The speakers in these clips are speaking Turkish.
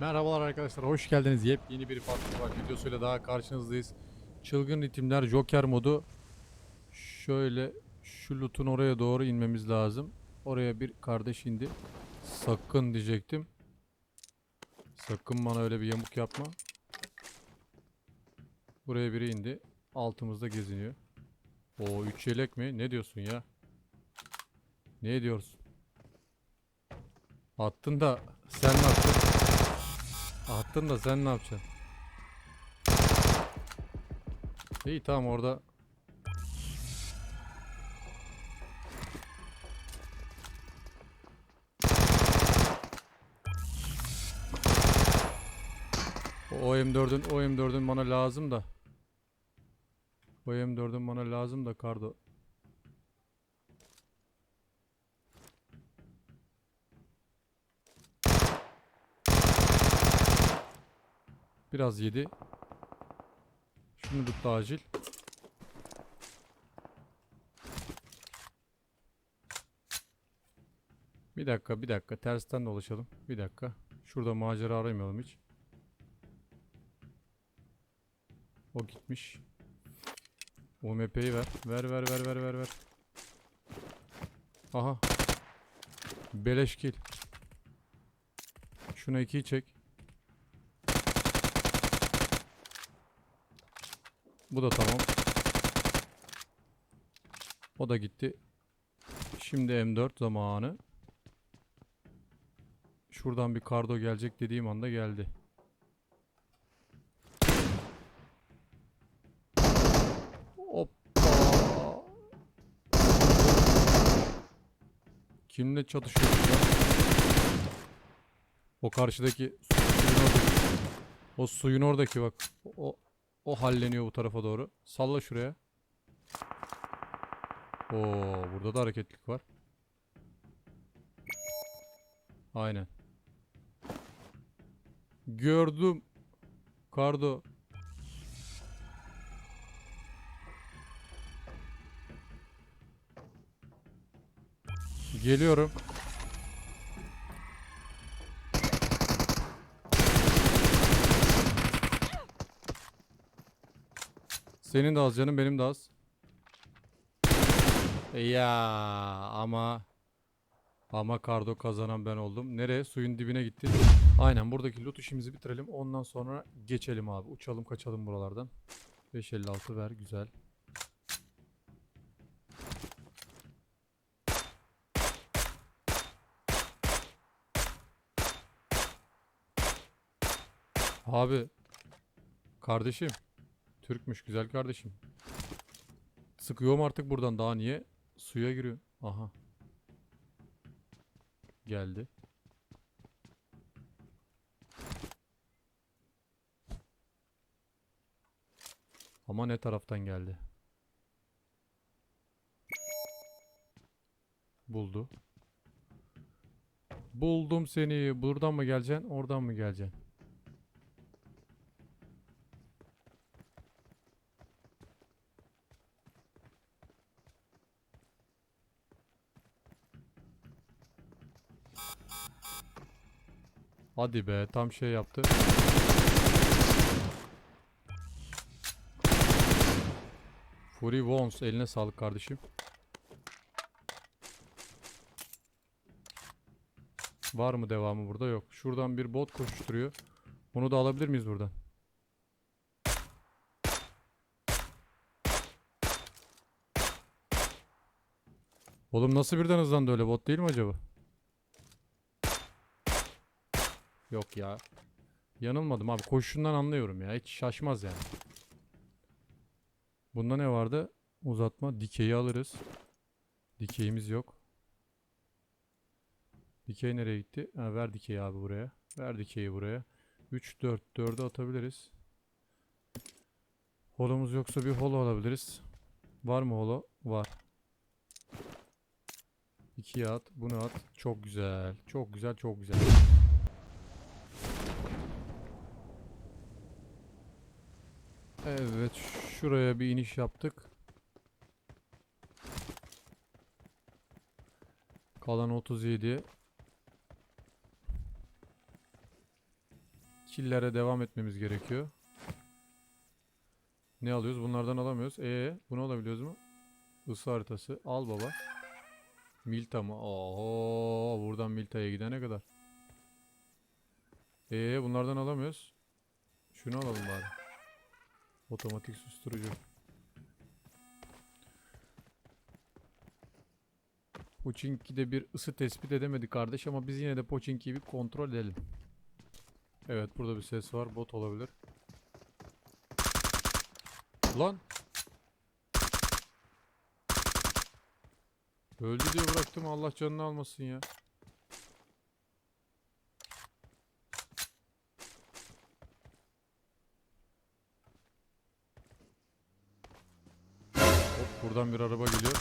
Merhabalar arkadaşlar, hoş geldiniz. Yepyeni bir farklı bak videosuyla daha karşınızdayız. Çılgın ritimler Joker modu. Şöyle şu loot'un oraya doğru inmemiz lazım. Oraya bir kardeş indi. Sakın diyecektim. Sakın bana öyle bir yamuk yapma. Buraya biri indi. Altımızda geziniyor. O 3 yelek mi? Ne diyorsun ya? Ne diyorsun? Attın da sen attın? Attın da sen ne yapacaksın? İyi tamam orada. O M4'ün o M4'ün bana lazım da. O M4'ün bana lazım da Kardo. Biraz yedi. Şunu tuttu acil. Bir dakika, bir dakika. Tersten dolaşalım. Bir dakika. Şurada macera aramayalım hiç. O gitmiş. UMP'yi ver. Ver ver ver ver ver ver. Aha. Beleş kill. Şuna ikiyi çek. Bu da tamam. O da gitti. Şimdi M4 zamanı. Şuradan bir kardo gelecek dediğim anda geldi. Hoppa. Kimle çatışıyorsun ya? O karşıdaki suyun oradaki. O suyun oradaki bak. O o halleniyor bu tarafa doğru. Salla şuraya. Oo, burada da hareketlik var. Aynen. Gördüm. Kardo. Geliyorum. Senin de az canım benim de az. Ya ama ama kardo kazanan ben oldum. Nereye? Suyun dibine gitti. Aynen buradaki loot işimizi bitirelim. Ondan sonra geçelim abi. Uçalım kaçalım buralardan. 556 ver güzel. Abi kardeşim Türkmüş güzel kardeşim. Sıkıyorum artık buradan daha niye? Suya giriyor. Aha. Geldi. Ama ne taraftan geldi? Buldu. Buldum seni. Buradan mı geleceksin? Oradan mı geleceksin? Hadi be tam şey yaptı. Fury Wons eline sağlık kardeşim. Var mı devamı burada? Yok. Şuradan bir bot koşturuyor. Onu da alabilir miyiz buradan? Oğlum nasıl birden hızlandı öyle bot değil mi acaba? Yok ya. Yanılmadım abi. Koşuşundan anlıyorum ya. Hiç şaşmaz yani. Bunda ne vardı? Uzatma. Dikeyi alırız. Dikeyimiz yok. Dikey nereye gitti? Ha, ver dikeyi abi buraya. Ver dikeyi buraya. 3, 4. 4'ü atabiliriz. Holomuz yoksa bir holo alabiliriz. Var mı holo? Var. 2'ye at. Bunu at. Çok güzel. Çok güzel. Çok güzel. Evet, şuraya bir iniş yaptık. Kalan 37. killere devam etmemiz gerekiyor. Ne alıyoruz? Bunlardan alamıyoruz. E bunu alabiliyoruz mu? Isı haritası. Al baba. Milta mı? Oho, buradan Milta'ya gidene kadar. E bunlardan alamıyoruz. Şunu alalım bari. Otomatik susturucu. Pochinki'de bir ısı tespit edemedik kardeş ama biz yine de Pochinki'yi bir kontrol edelim. Evet burada bir ses var. Bot olabilir. Lan. Öldü diye bıraktım Allah canını almasın ya. Buradan bir araba geliyor.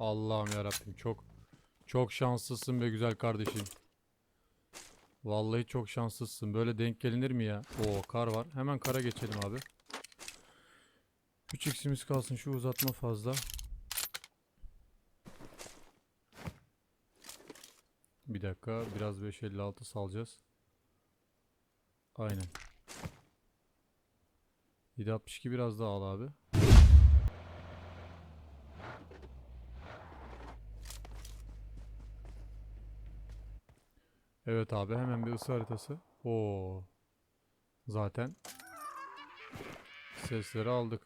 Allah'ım yarabbim çok çok şanslısın be güzel kardeşim. Vallahi çok şanslısın. Böyle denk gelinir mi ya? Oo kar var. Hemen kara geçelim abi. 3x'imiz kalsın şu uzatma fazla. Bir dakika biraz 556 salacağız. Aynen. 762 biraz daha al abi. Evet abi hemen bir ısı haritası. Oo. Zaten sesleri aldık.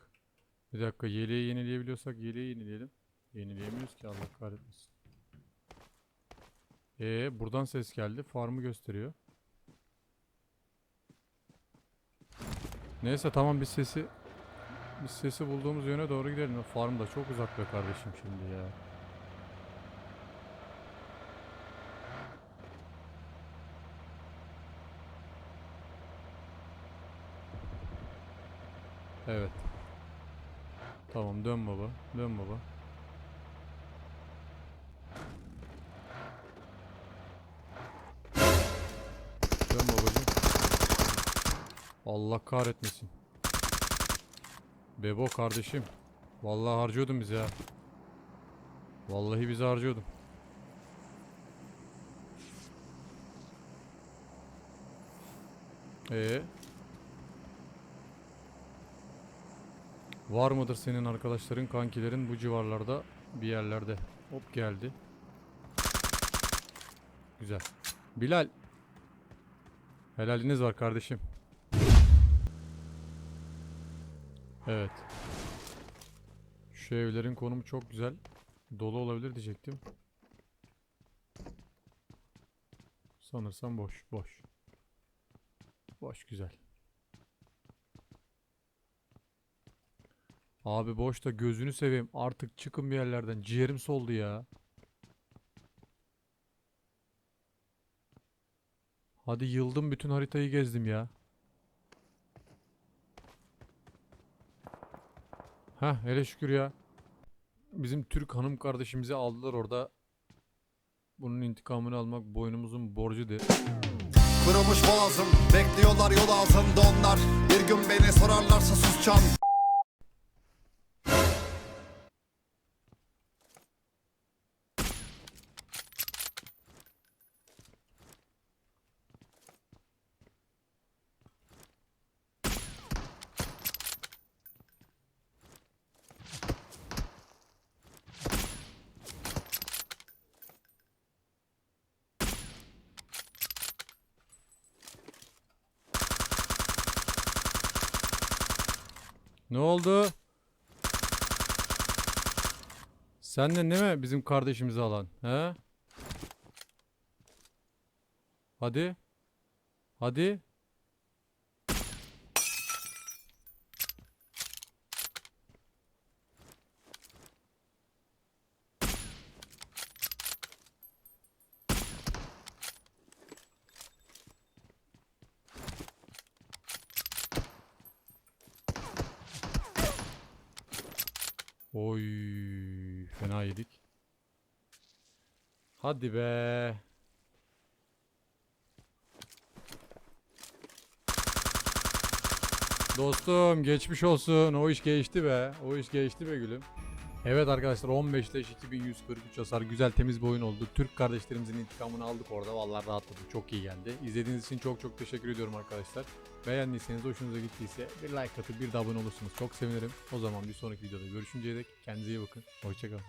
Bir dakika yeleği yenileyebiliyorsak yeleği yenileyelim. Yenileyemiyoruz ki Allah kahretmesin. Ee buradan ses geldi. Farmı gösteriyor. Neyse tamam biz sesi biz sesi bulduğumuz yöne doğru gidelim. Farm da çok uzak be kardeşim şimdi ya. Evet. Tamam dön baba. Dön baba. Allah kahretmesin. Bebo kardeşim. Vallahi harcıyordun bizi ha. Vallahi bizi harcıyordun. Ee? Var mıdır senin arkadaşların, kankilerin bu civarlarda bir yerlerde? Hop geldi. Güzel. Bilal. Helaliniz var kardeşim. Evet. Şu evlerin konumu çok güzel. Dolu olabilir diyecektim. Sanırsam boş, boş. Boş güzel. Abi boş da gözünü seveyim. Artık çıkın bir yerlerden. Ciğerim soldu ya. Hadi yıldım bütün haritayı gezdim ya. Heh hele şükür ya. Bizim Türk hanım kardeşimizi aldılar orada. Bunun intikamını almak boynumuzun borcu de. Kırılmış boğazım Bekliyorlar yol ağzımda onlar Bir gün beni sorarlarsa susacağım Ne oldu? Senden değil mi bizim kardeşimizi alan? He? Hadi. Hadi. Oy, fena yedik. Hadi be. Dostum geçmiş olsun. O iş geçti be. O iş geçti be gülüm. Evet arkadaşlar 15 leş 2143 hasar güzel temiz bir oyun oldu. Türk kardeşlerimizin intikamını aldık orada. Vallahi rahatladık. Çok iyi geldi. İzlediğiniz için çok çok teşekkür ediyorum arkadaşlar. Beğendiyseniz, hoşunuza gittiyse bir like atıp bir de abone olursunuz. Çok sevinirim. O zaman bir sonraki videoda görüşünceye dek kendinize iyi bakın. Hoşçakalın.